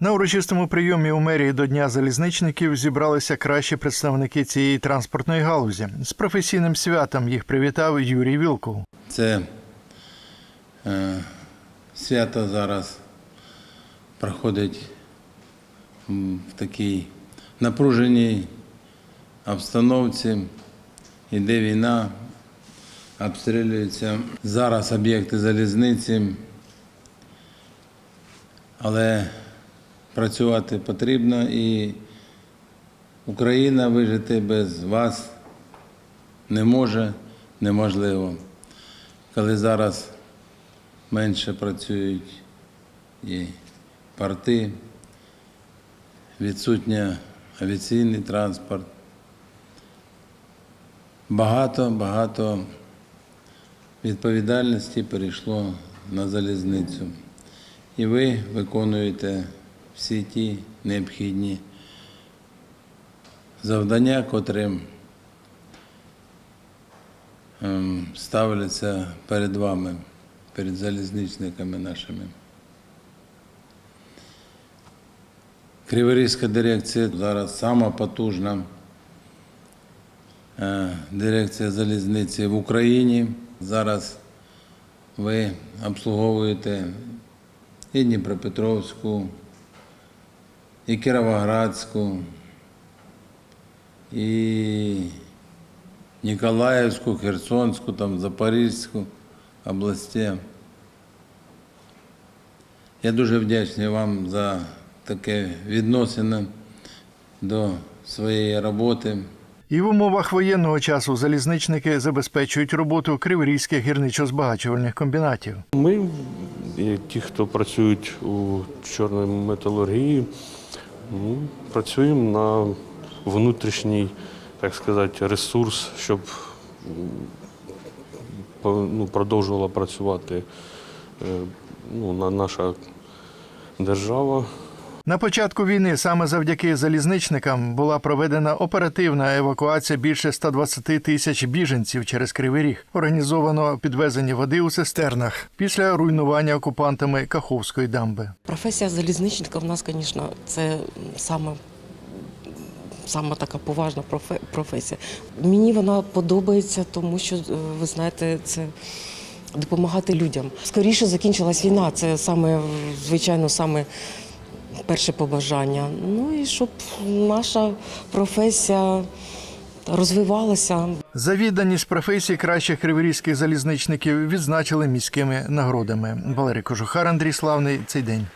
На урочистому прийомі у мерії до Дня залізничників зібралися кращі представники цієї транспортної галузі. З професійним святом їх привітав Юрій Вілкул. Це е, свято зараз проходить в такій напруженій обстановці. Іде війна, обстрілюються зараз об'єкти залізниці, але працювати потрібно і Україна вижити без вас не може, неможливо. Коли зараз менше працюють і порти, відсутня авіаційний транспорт, багато, багато відповідальності перейшло на залізницю. І ви виконуєте всі ті необхідні завдання, котрі ем, ставляться перед вами, перед залізничниками нашими. Криворізька дирекція зараз сама потужна е, дирекція залізниці в Україні. Зараз ви обслуговуєте і Дніпропетровську, і Кіровоградську, і Ніколаївську, Херсонську, там, Запорізьку області. Я дуже вдячний вам за таке відносини до своєї роботи. І в умовах воєнного часу залізничники забезпечують роботу криворізьких гірничо-збагачувальних комбінатів. Ми, ті, хто працюють у чорній металургії, ну, працюємо на внутрішній, так сказати, ресурс, щоб ну, продовжувала працювати е, ну, на наша держава. На початку війни саме завдяки залізничникам була проведена оперативна евакуація більше 120 тисяч біженців через Кривий Ріг. Організовано підвезення води у цистернах після руйнування окупантами Каховської дамби. Професія залізничника в нас, звісно, це саме, саме така поважна професія. Мені вона подобається, тому що, е, ви знаєте, це допомагати людям. Скоріше закінчилась війна. Це саме, звичайно, саме перше побажання. Ну і щоб наша професія розвивалася. За відданість професії кращих криворізьких залізничників відзначили міськими нагородами. Валерій Кожухар, Андрій Славний. Цей день.